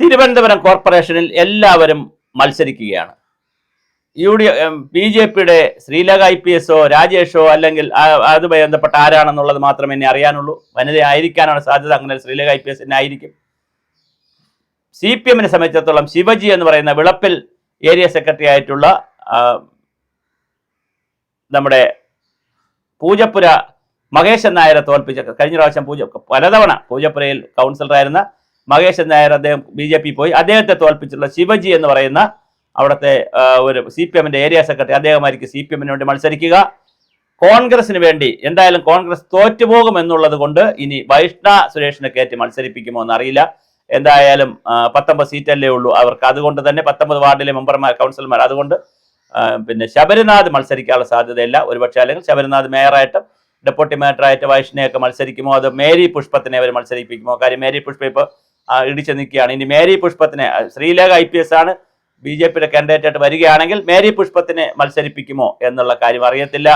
തിരുവനന്തപുരം കോർപ്പറേഷനിൽ എല്ലാവരും മത്സരിക്കുകയാണ്. യു ഡി ബി ജെ പിയുടെ ശ്രീലക ഐ പി എസോ രാജേഷോ അല്ലെങ്കിൽ അതുമായി ബന്ധപ്പെട്ട ആരാണെന്നുള്ളത് മാത്രമേ എന്നെ അറിയാനുള്ളൂ. വനിത ആയിരിക്കാനാണ് സാധ്യത. അങ്ങനെ ശ്രീലക ഐ പി എസ് ആയിരിക്കും. സി പി എമ്മിനെ സംബന്ധിച്ചിടത്തോളം ശിവജി എന്ന് പറയുന്ന വിളപ്പിൽ ഏരിയ സെക്രട്ടറി ആയിട്ടുള്ള നമ്മുടെ പൂജപ്പുര മഹേശൻ നായരെ തോൽപ്പിച്ച കഴിഞ്ഞ പ്രാവശ്യം പൂജ പലതവണ പൂജപ്പുരയിൽ കൗൺസിലറായിരുന്ന മഹേശൻ നായർ അദ്ദേഹം ബി ജെ പി പോയി. അദ്ദേഹത്തെ തോൽപ്പിച്ചുള്ള ശിവജി എന്ന് പറയുന്ന അവിടുത്തെ ഒരു സി പി എമ്മിന്റെ ഏരിയ സെക്രട്ടറി അദ്ദേഹമായിരിക്കും സി പി എമ്മിന് വേണ്ടി മത്സരിക്കുക. കോൺഗ്രസിന് വേണ്ടി എന്തായാലും കോൺഗ്രസ് തോറ്റുപോകും എന്നുള്ളത് കൊണ്ട് ഇനി വൈഷ്ണ സുരേഷിനെ കയറ്റി മത്സരിപ്പിക്കുമോ എന്നറിയില്ല. എന്തായാലും പത്തൊമ്പത് സീറ്റല്ലേ ഉള്ളൂ. അവർക്ക് അതുകൊണ്ട് തന്നെ പത്തൊമ്പത് വാർഡിലെ മെമ്പർമാർ കൗൺസിലർമാർ അതുകൊണ്ട് പിന്നെ ശബരിനാഥ് മത്സരിക്കാനുള്ള സാധ്യതയില്ല. ഒരുപക്ഷെ അല്ലെങ്കിൽ ശബരിനാഥ് മേയറായിട്ടും ഡെപ്യൂട്ടി മേയറായിട്ട് വൈഷ്ണയൊക്കെ മത്സരിക്കുമോ? അത് മേരി പുഷ്പത്തിനെ അവർ മത്സരിപ്പിക്കുമോ? കാര്യം മേരി പുഷ്പ ഇപ്പോൾ ഇടിച്ചു നിൽക്കുകയാണ്. ഇനി മേരി പുഷ്പത്തിനെ ശ്രീലേഖ ഐ പി എസ് ആണ് ബി ജെ പിയുടെ കാൻഡിഡേറ്റ് ആയിട്ട് വരികയാണെങ്കിൽ മേരി പുഷ്പത്തിനെ മത്സരിപ്പിക്കുമോ എന്നുള്ള കാര്യം അറിയത്തില്ല.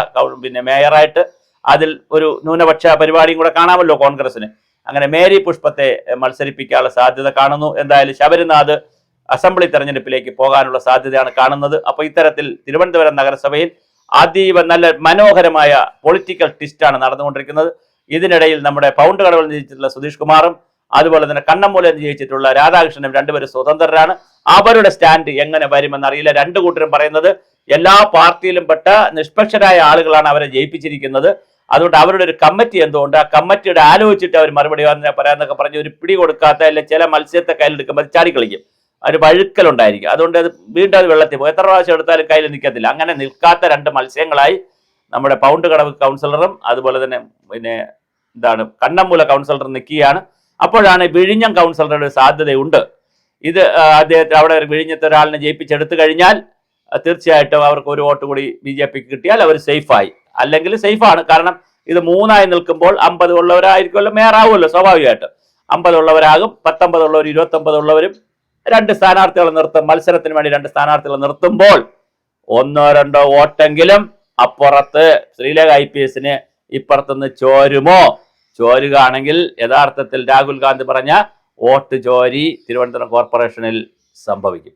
പിന്നെ മേയറായിട്ട് അതിൽ ഒരു ന്യൂനപക്ഷ പരിപാടിയും കൂടെ കാണാമല്ലോ കോൺഗ്രസിന് അങ്ങനെ മേരി പുഷ്പത്തെ മത്സരിപ്പിക്കാനുള്ള സാധ്യത കാണുന്നു. എന്തായാലും ശബരിനാഥ് അസംബ്ലി തെരഞ്ഞെടുപ്പിലേക്ക് പോകാനുള്ള സാധ്യതയാണ് കാണുന്നത്. അപ്പോൾ ഇത്തരത്തിൽ തിരുവനന്തപുരം നഗരസഭയിൽ അതീവ നല്ല മനോഹരമായ പൊളിറ്റിക്കൽ ട്വിസ്റ്റാണ് നടന്നുകൊണ്ടിരിക്കുന്നത്. ഇതിനിടയിൽ നമ്മുടെ പൗണ്ട് കടവിൽ നിന്നിട്ടുള്ള സുധീഷ് കുമാറും അതുപോലെ തന്നെ കണ്ണമ്മൂലം ജയിച്ചിട്ടുള്ള രാധാകൃഷ്ണനും രണ്ടുപേരും സ്വതന്ത്രരാണ്. അവരുടെ സ്റ്റാൻഡ് എങ്ങനെ വരുമെന്ന് അറിയില്ല. രണ്ടു കൂട്ടരും പറയുന്നത് എല്ലാ പാർട്ടിയിലും പെട്ട നിഷ്പക്ഷരായ ആളുകളാണ് അവരെ ജയിപ്പിച്ചിരിക്കുന്നത്. അതുകൊണ്ട് അവരുടെ ഒരു കമ്മിറ്റി എന്തുകൊണ്ട്? ആ കമ്മിറ്റിയുടെ ആലോചിച്ചിട്ട് അവർ മറുപടി പറയാന്നൊക്കെ പറഞ്ഞ് ഒരു പിടി കൊടുക്കാത്ത അല്ലെ ചില മത്സ്യത്തെ കയ്യിലെടുക്കുമ്പോൾ ചാടിക്കളിക്കും ഒരു വഴുക്കലുണ്ടായിരിക്കും അതുകൊണ്ട് അത് വീണ്ടും അത് വെള്ളത്തിൽ പോകും എത്ര പ്രാവശ്യം എടുത്താലും കയ്യിൽ നിൽക്കത്തില്ല. അങ്ങനെ നിൽക്കാത്ത രണ്ട് മത്സ്യങ്ങളായി നമ്മുടെ പൗണ്ട് കടവ് കൗൺസിലറും അതുപോലെ തന്നെ പിന്നെ എന്താണ് കണ്ണമ്മൂല കൗൺസിലറും നിൽക്കുകയാണ് അപ്പോഴാണ് വിഴിഞ്ഞം കൗൺസിലറുടെ സാധ്യതയുണ്ട്. ഇത് അദ്ദേഹത്തെ അവിടെ വിഴിഞ്ഞത്തെ ഒരാളിനെ ജയിപ്പിച്ചെടുത്തു കഴിഞ്ഞാൽ തീർച്ചയായിട്ടും അവർക്ക് ഒരു വോട്ട് കൂടി ബി ജെ പിക്ക് കിട്ടിയാൽ അവർ സേഫായി. അല്ലെങ്കിൽ സേഫാണ്. കാരണം ഇത് മൂന്നായി നിൽക്കുമ്പോൾ അമ്പത് ഉള്ളവരായിരിക്കുമല്ലോ മേയറാവുമല്ലോ സ്വാഭാവികമായിട്ട്. അമ്പത് ഉള്ളവരാകും പത്തൊമ്പത് ഉള്ളവർ ഇരുപത്തൊമ്പത് ഉള്ളവരും രണ്ട് സ്ഥാനാർത്ഥികളെ നിർത്തും. മത്സരത്തിന് വേണ്ടി രണ്ട് സ്ഥാനാർത്ഥികളെ നിർത്തുമ്പോൾ ഒന്നോ രണ്ടോ വോട്ടെങ്കിലും അപ്പുറത്ത് ശ്രീലേഖ ഐ പി എസിന് ഇപ്പുറത്തുനിന്ന് ചോരുമോ? ചോരുകയാണെങ്കിൽ യഥാർത്ഥത്തിൽ രാഹുൽ ഗാന്ധി പറഞ്ഞ വോട്ട് ചോരി തിരുവനന്തപുരം കോർപ്പറേഷനിൽ സംഭവിക്കും.